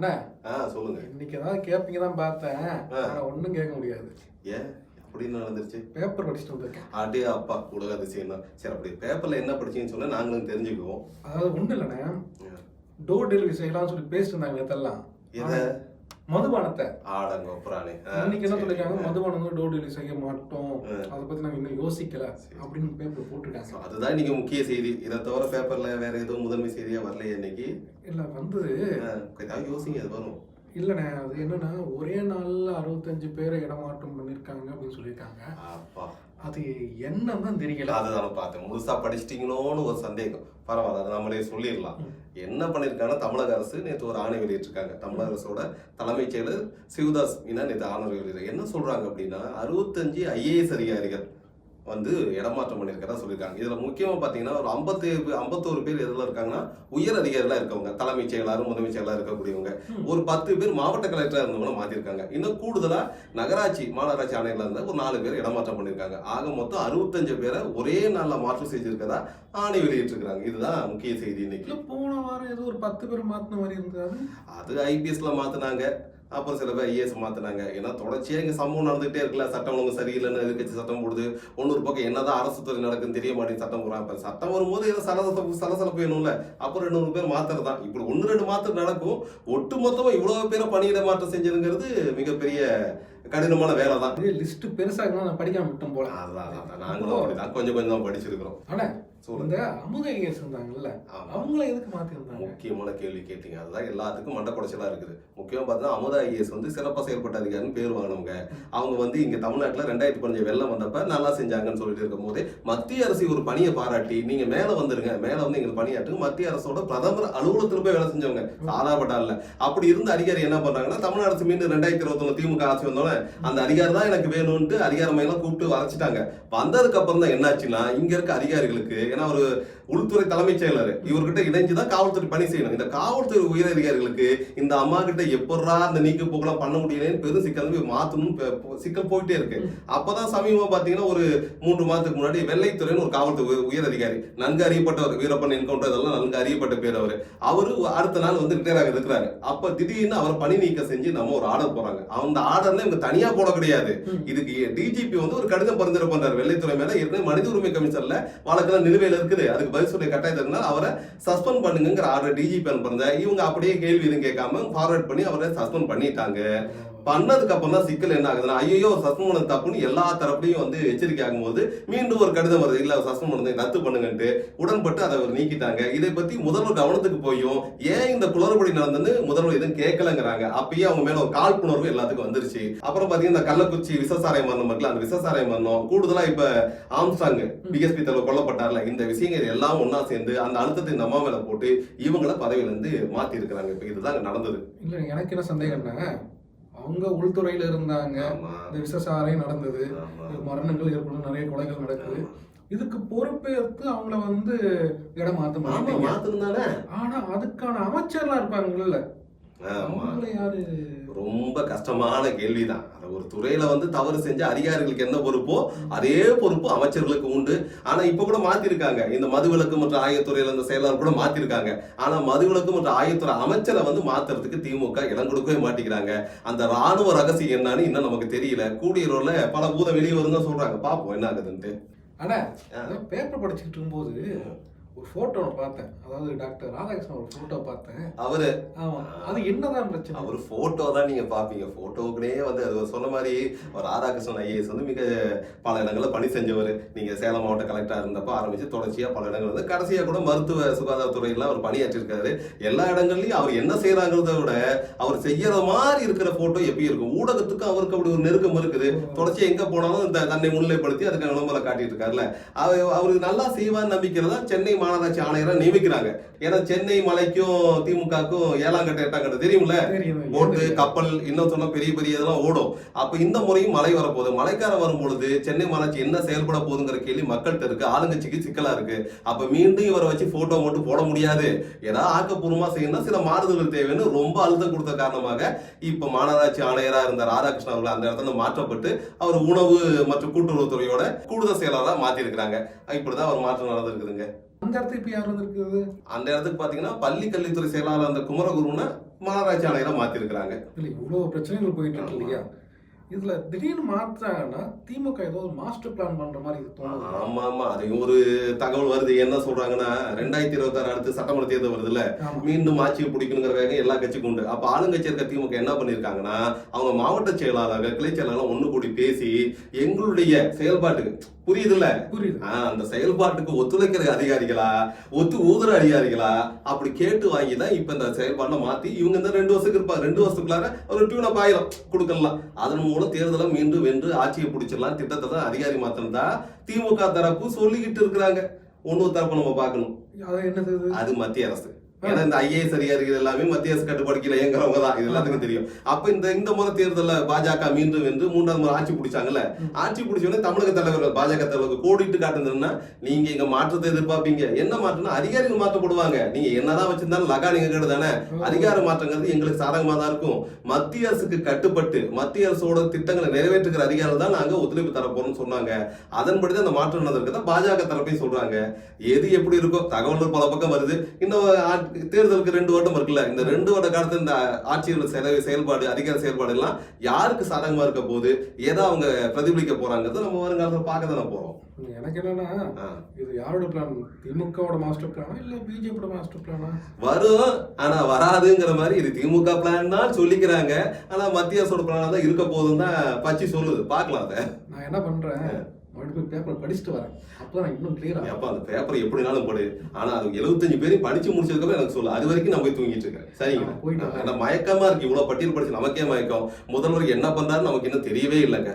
அண்ணா ஆ சொல்லுங்க. இன்னைக்கு ஏதாவது கேட்பீங்க தான் பார்த்தேன். ஆ. ஆனா ஒண்ணும் கேட்க முடியாது. ஏன்? அப்படின்னு நடந்துருச்சு? பேப்பர் படிச்சுட்டு வந்திருக்கேன். அடே அப்பா உலக அதிசயம் தான் சரி அப்படி பேப்பர்ல என்ன படிச்சீங்கன்னு சொன்னா நாங்களும் தெரிஞ்சுக்குவோம். அதாவது ஒண்ணு இல்லைண்ணே. டோர் டெலிவரி செய்யலாம்னு சொல்லி பேசிட்டு இருந்தாங்க நேத்தெல்லாம் எதை? மதுபானத்தை. ஆடங்க ஒப்புறானே இன்னைக்கு என்ன சொல்லிருக்காங்க? மதுபானம் வந்து டோர் டெலிவரி செய்ய மாட்டோம். அதை பத்தி நாங்க இன்னும் யோசிக்கல. அப்படின்னு பேப்பர் போட்டுட்டாங்க. அதுதான் இன்னைக்கு முக்கிய செய்தி. இதை தவிர பேப்பர்ல வேற எதுவும் முதன்மை செய்தியா வரலையே இன்னைக்கு? இல்ல வந்து ஏதாவது யோசிங்க அது வரும். இல்லண்ணே அது என்னன்னா ஒரே நாள்ல அறுபத்தஞ்சு பேரை இடமாற்றம் பண்ணிருக்காங்க அப்படின்னு சொல்லியிருக்காங்க. அப்பா. அது என்னன்னு தான் தெரியல. அதுதான் பார்த்தேன். முழுசா படிச்சிட்டீங்களோன்னு ஒரு சந்தேகம். பரவாயில்ல அதை நம்மளே சொல்லிடலாம். என்ன பண்ணிருக்காங்கன்னா தமிழக அரசு நேற்று ஒரு ஆணை வெளியிட்டிருக்காங்க. தமிழக அரசோட தலைமைச் செயலர் சிவதாஸ் மீனா நேற்று ஆணை வெளியிட்டு என்ன சொல்றாங்க அப்படின்னா அறுபத்தஞ்சு ஐஏஎஸ் அதிகாரிகள் வந்து இடமாற்றம் பண்ணியிருக்கிறதா சொல்லியிருக்காங்க. இதுல முக்கியமா பாத்தீங்கன்னா ஒரு ஐம்பத்தி ஐம்பத்தோரு பேர் எதுல இருக்காங்கன்னா உயர் அதிகாரிகளா இருக்கவங்க தலைமைச் செயலாளர் முதன்மைச் செயலாளர் இருக்கக்கூடியவங்க. ஒரு பத்து பேர் மாவட்ட கலெக்டரா இருந்தவங்க மாத்திருக்காங்க. இன்னும் கூடுதலா நகராட்சி மாநகராட்சி ஆணையர்ல இருந்த ஒரு நாலு பேர் இடமாற்றம் பண்ணிருக்காங்க ஆக மொத்தம் அறுபத்தஞ்சு பேரை ஒரே நாள்ல மாற்றம் செஞ்சிருக்கதா ஆணை வெளியிட்டிருக்காங்க இதுதான் முக்கிய செய்தி இன்னைக்கு. போன வாரம் ஏதோ ஒரு பத்து பேர் மாத்தின மாதிரி இருந்தது. அது? ஐபிஎஸ்ல மாத்துனாங்க. அப்புறம் சில பேர் ஐஏஎஸ் மாத்துனாங்க. ஏன்னா தொடர்ச்சியா இங்க சம்பவம் நடந்துகிட்டே இருக்குல்ல. சட்டம் ஒழுங்கு சரியில்லைன்னு எதிர்க்கட்சி சட்டம் போடுது. ஒன்னொரு பக்கம் என்னதான் அரசு துறை நடக்குன்னு தெரிய மாட்டேங்குது சட்டம் போடுறாங்க அப்ப சட்டம் வரும்போது ஏதோ சலசலப்பு சலசலப்பு வேணும்ல. அப்புறம் ரெண்டு மூணு பேர் மாத்துறது? தான் இப்படி ஒன்று ரெண்டு மாத்திரம் நடக்கும். ஒட்டு மொத்தமா இவ்வளவு பேரை பணியிட மாற்றம் செஞ்சதுங்கிறது மிகப்பெரிய கடினமான வேலை தான் லிஸ்ட் பெருசா இருந்தா நான் படிக்காம விட்டோம் போல. அதான் அதான். நாங்களும் அப்படிதான். கொஞ்சம் கொஞ்சம் தான் படிச்சிருக்கிறோம். ஆனா சொல்லுங்க இந்த அமுத ஐஎஸ் இருந்தாங்கல்ல. அவங்கள எதுக்கு மாத்தி இருந்தாங்க முக்கியமான கேள்வி கேட்டீங்க. அதுதான் எல்லாத்துக்கும் மண்ட குடைச்சலா இருக்குது. முக்கியமா பார்த்தா அமுதா ஐஏஎஸ் வந்து சிறப்பா செயல்பட்ட அதிகாரின்னு பேர் வாங்கினவங்க. அவங்க வந்து இங்க தமிழ்நாட்டுல ரெண்டாயிரத்தி பதினஞ்சு வெள்ளம் வந்தப்ப நல்லா செஞ்சாங்கன்னு சொல்லிட்டு இருக்கும் போதே மத்திய அரசு ஒரு பணியை பாராட்டி நீங்க மேல வந்துருங்க மேல வந்து எங்களுக்கு பணியாற்றுங்க மத்திய அரசோட பிரதமர் அலுவலகத்துல போய் வேலை செஞ்சவங்க. இல்ல. அப்படி இருந்த அதிகாரி என்ன பண்றாங்கன்னா தமிழ்நாடு அரசு மீண்டும் ரெண்டாயிரத்தி இருபத்தி திமுக ஆட்சி வந்தோடனே அந்த அதிகாரி தான் எனக்கு வேணும்ட்டு அதிகாரம் எல்லாம் கூப்பிட்டு வரைச்சிட்டாங்க. வந்ததுக்கு அப்புறம் தான் என்னாச்சுன்னா இங்க இருக்க அதிகாரிகளுக்கு ஏன்னா ஒரு உள்துறை தலைமைச் செயலர் இவர்கிட்ட இணைஞ்சுதான் காவல்துறை பணி செய்யணும். இந்த காவல்துறை உயர் அதிகாரிகளுக்கு இந்த அம்மா கிட்ட எப்படா அந்த நீக்க போகலாம் பண்ண முடியலன்னு பெரும் சிக்கல் போய் மாத்தணும் சிக்கல் போயிட்டே இருக்கு. அப்பதான் சமீபமா பாத்தீங்கன்னா ஒரு மூன்று மாதத்துக்கு முன்னாடி வெள்ளைத்துறைன்னு ஒரு காவல்துறை உயர் அதிகாரி நன்கு அறியப்பட்டவர் வீரப்பன் என்கவுண்டர் இதெல்லாம் நன்கு அறியப்பட்ட பேர் அவரு. அவரு அடுத்த நாள் வந்து ரிட்டையர் ஆக இருக்கிறாரு. அப்ப திடீர்னு அவர் பணி நீக்கம் செஞ்சு நம்ம ஒரு ஆர்டர் போறாங்க அந்த ஆர்டர்ல இவங்க தனியா போட கிடையாது. இதுக்கு டிஜிபி வந்து ஒரு கடிதம் பரிந்துரை பண்றாரு வெள்ளைத்துறை மேல. ஏற்கனவே மனித உரிமை கமிஷன்ல வழக்கெல்லாம் நிலுவையில் இருக்குது. அதுக்கு பதில் சொல்ல கட்டாயத்தினால் அவரை சஸ்பெண்ட் பண்ணுங்கிற ஆர்டர் டிஜிபி அனுப்புறத இவங்க அப்படியே கேள்வி எதுவும் கேட்காம ஃபார்வர்ட் பண்ணி அவரை சஸ்பெண்ட் பண்ணிட்டாங்க. பண்ணதுக்கு அப்புறம் தான் சிக்கல் என்ன ஆகுதுன்னா ஐயோ சஸ்பெண்ட் பண்ண தப்புன்னு எல்லா தரப்புலையும் வந்து எச்சரிக்கை ஆகும்போது மீண்டும் ஒரு கடிதம் வருது. இல்லை சஸ்பெண்ட் பண்ணதை ரத்து பண்ணுங்கன்ட்டு உடன்பட்டு அதை அவர் நீக்கிட்டாங்க. இதை பத்தி முதல்வர் கவனத்துக்கு போயும். ஏன் இந்த குளறுபடி நடந்ததுன்னு முதல்வர் எதுவும் கேட்கலங்கிறாங்க. அப்பயே அவங்க மேல ஒரு காழ்ப்புணர்வு எல்லாத்துக்கும் வந்துருச்சு. அப்புறம் பாத்தீங்கன்னா இந்த கள்ளக்குறிச்சி விசசாரை மரணம் இருக்குல்ல அந்த விசசாரை மரணம் கூடுதலா இப்ப ஆம்சாங் பிஎஸ்பி தலைவர் கொல்லப்பட்டார்ல. இந்த விஷயங்கள் எல்லாம் ஒண்ணா சேர்ந்து அந்த அழுத்தத்தை இந்த அம்மா மேல போட்டு இவங்கள பதவியில இருந்து மாத்தி இருக்கிறாங்க இப்ப இதுதான் அங்க நடந்தது. இல்ல எனக்கு என்ன சந்தேகம்னா அவங்க உள்துறையில இருந்தாங்க. இந்த விசசாரை நடந்தது. மரணங்கள் ஏற்படும் நிறைய கொலைகள் நடக்குது. இதுக்கு பொறுப்பேற்று அவங்கள வந்து இடம் மாத்த ஆமா மாட்டீங்க. மாத்தணும்தானே ஆனா அதுக்கான அமைச்சர்லாம் இருப்பாங்கல்ல. ஆமா. அவங்கள யாரு? ரொம்ப கஷ்டமான கேள்விதான். அது ஒரு துறையில வந்து தவறு செஞ்ச அதிகாரிகளுக்கு என்ன பொறுப்போ அதே பொறுப்பு அமைச்சர்களுக்கு உண்டு. ஆனா இப்ப கூட மாத்திருக்காங்க. இந்த மதுவிலக்கு மற்றும் ஆயத்துறையில இந்த செயலாளர் கூட மாத்திருக்காங்க. ஆனா மதுவிலக்கு மற்றும் ஆயத்துறை அமைச்சரை வந்து மாத்துறதுக்கு திமுக இடம் கொடுக்கவே மாட்டேங்கிறாங்க. அந்த ராணுவ ரகசியம் என்னன்னு இன்னும் நமக்கு தெரியல. கூடியரோல பல பூதம் வெளியே வரும் தான் சொல்றாங்க. பாப்போம் என்ன ஆகுதுன்ட்டு. ஆனா ஆ. பேப்பர் படிச்சுக்கிட்டு இருக்கும்போது ஒரு போட்டோ பார்த்தேன். அதாவது டாக்டர் ராதாகிருஷ்ணன் ஒரு போட்டோ பார்த்தேன். அவரு? ஆமா. அது என்னதான் பிரச்சனை? அவர் போட்டோ தான் நீங்க பாப்பீங்க போட்டோக்குனே வந்து அது சொன்ன மாதிரி ராதாகிருஷ்ணன் ஐஏஎஸ் வந்து மிக பல இடங்கள்ல பணி செஞ்சவர். நீங்க சேலம் மாவட்ட கலெக்டரா இருந்தப்ப ஆரம்பிச்சு தொடர்ச்சியா பல இடங்கள் வந்து கடைசியா கூட மருத்துவ சுகாதாரத்துறையில அவர் பணியாற்றிருக்காரு எல்லா இடங்கள்லயும் அவர் என்ன செய்யறாங்கிறத விட அவர் செய்யற மாதிரி இருக்கிற போட்டோ எப்பயும் இருக்கும்? ஊடகத்துக்கு அவருக்கு அப்படி ஒரு நெருக்கம் இருக்குது. தொடர்ச்சியா எங்க போனாலும் தன்னை முன்னிலைப்படுத்தி அதுக்கு விளம்பரம் காட்டிட்டு இருக்காருல்ல. அவர் அவருக்கு நல்லா செய்வார் நம்பிக்கையில தான் சென்னை மாநகராட்சி ஆணையரா நியமிக்கிறாங்க. ஏன்னா சென்னை மலைக்கும் திமுகக்கும் ஏழாம் கட்ட எட்டாம் கட்ட தெரியும்ல? தெரியும் போட்டு கப்பல் இன்னும் சொன்னா பெரிய பெரிய இதெல்லாம் ஓடும். அப்ப இந்த முறையும் மழை வரப்போகுது. மழைக்காலம் வரும்பொழுது சென்னை மாநகராட்சி என்ன செயல்பட போகுதுங்கிற கேள்வி மக்கள்கிட்ட இருக்கு. ஆளுங்கட்சிக்கு சிக்கலா இருக்கு. அப்ப மீண்டும் இவரை வச்சு போட்டோ மட்டும் போட முடியாது. ஏதாவது ஆக்கப்பூர்வமா செய்யணும் சில மாறுதல்கள் தேவைன்னு ரொம்ப அழுத்தம் கொடுத்த காரணமாக இப்ப மாநகராட்சி ஆணையரா இருந்த ராதாகிருஷ்ணன் அவர்கள் அந்த இடத்துல மாற்றப்பட்டு அவர் உணவு மற்றும் கூட்டுறவுத்துறையோட கூடுதல் செயலாளரா மாத்தி இருக்கிறாங்க இப்படிதான் அவர் மாற்றம் நடந்திருக்குதுங்க. அந்த இடத்துக்கு இப்ப யார் வந்திருக்குது அந்த இடத்துக்கு பாத்தீங்கன்னா பள்ளி கல்வித்துறை செயலாளர் அந்த குமரகுருன்னு மாநகராட்சி ஆணையரா மாத்திருக்கிறாங்க. இல்ல இவ்வளவு பிரச்சனைகள் போயிட்டு இருக்கு இல்லையா? இதுல திடீர்னு மாத்தாங்கன்னா திமுக ஏதோ ஒரு மாஸ்டர் பிளான் பண்ற மாதிரி இது தோணுது. ஆமா ஆமா. அதையும் ஒரு தகவல் வருது. என்ன சொல்றாங்கன்னா ரெண்டாயிரத்தி இருபத்தாறு அடுத்து சட்டமன்ற தேர்தல் வருதுல்ல. மீண்டும் ஆட்சியை பிடிக்கணுங்கிற வேகம் எல்லா கட்சிக்கும் உண்டு. அப்ப ஆளுங்கட்சி இருக்க திமுக என்ன பண்ணிருக்காங்கன்னா அவங்க மாவட்ட செயலாளர்கள் கிளை செயலாளர் ஒண்ணு கூடி பேசி எங்களுடைய செயல்பாட்டுக்கு புரியுதுல்ல? புரியுது. அந்த செயல்பாட்டுக்கு ஒத்துழைக்கிற அதிகாரிகளா ஒத்து ஊதுற அதிகாரிகளா அப்படி கேட்டு வாங்கி தான் இப்ப இந்த செயல்பாட்டை மாத்தி இவங்க இந்த ரெண்டு வருஷத்துக்கு இருப்பாங்க. ரெண்டு வருஷத்துக்குள்ளார ஒரு டியூனப் ஆயிரம். கொடுக்கலாம். அதன் மூலம் தேர்தலை மீண்டும் வென்று ஆட்சியை பிடிச்சிடலாம். திட்டத்தை தான் அதிகாரி மாத்திரம் திமுக தரப்பு சொல்லிக்கிட்டு இருக்கிறாங்க. ஒண்ணு தரப்பு நம்ம பார்க்கணும்? அது மத்திய அரசு. ஏன்னா இந்த ஐஏஎஸ் அதிகாரிகள் எல்லாமே மத்திய அரசு கட்டுப்பாடு கீழே இயங்குறவங்க தான். இது எல்லாத்துக்கும் தெரியும். அப்ப இந்த இந்த முறை தேர்தல்ல பாஜக மீண்டும் வென்று மூன்றாவது முறை ஆட்சி பிடிச்சாங்கல்ல ஆட்சி பிடிச்ச உடனே தமிழக தலைவர்கள் பாஜக தலைவர்கள் கோடிட்டு காட்டுனதுன்னா நீங்க இங்க மாற்றத்தை எதிர்பார்ப்பீங்க. என்ன மாற்றம்னா அதிகாரிகள் மாற்றப்படுவாங்க. நீங்க என்னதான் வச்சிருந்தாலும் லகா நீங்க கேடு தானே. அதிகார மாற்றங்கிறது எங்களுக்கு சாதகமா தான் இருக்கும். மத்திய அரசுக்கு கட்டுப்பட்டு மத்திய அரசோட திட்டங்களை நிறைவேற்றுகிற அதிகாரம் தான் நாங்க ஒத்துழைப்பு தர போறோம்னு சொன்னாங்க. அதன்படி தான் அந்த மாற்றம் நடந்திருக்குதா பாஜக தரப்பையும் சொல்றாங்க. எது எப்படி இருக்கோ தகவல் பல பக்கம் வருது. இன்னும் தேர்தலுக்கு ரெண்டு வருடம் இருக்குல்ல. இந்த ரெண்டு வருட காலத்துல இந்த ஆட்சியர்கள் செலவு செயல்பாடு அதிகார செயல்பாடு எல்லாம் யாருக்கு சாதகமா இருக்க போகுது? எதை அவங்க பிரதிபலிக்க போறாங்கிறத நம்ம வருங்காலத்துல பார்க்க தானே போறோம். எனக்கு என்னன்னா. இது யாரோட பிளான் திமுகவோட மாஸ்டர் பிளானா இல்ல பிஜேபியோட மாஸ்டர் பிளானா வரும். ஆனா வராதுங்கிற மாதிரி இது திமுக பிளான் தான் சொல்லிக்கிறாங்க. ஆனா மத்திய அரசோட பிளான் தான் இருக்க போதும் தான் பச்சி சொல்லுது. பார்க்கலாம் அதை. நான் என்ன பண்றேன்? மறுபடியும் பேப்பர் படிச்சுட்டு வரேன். அப்பதான் நான் இன்னும் கிளியரா அப்ப அந்த பேப்பர் எப்படினாலும் போடு. ஆனா அது எழுபத்தஞ்சு பேரையும் படிச்சு முடிச்சதுக்கு எனக்கு சொல்லு. அது வரைக்கும் நான் போய் தூங்கிட்டு இருக்கேன். சரிங்களா? போயிட்டு வரேன். ஆனா மயக்கமா இருக்கு. இவ்வளவு பட்டியல் படிச்சு நமக்கே மயக்கம். முதல்வர் என்ன பண்றாரு நமக்கு இன்னும் தெரியவே இல்லைங்க.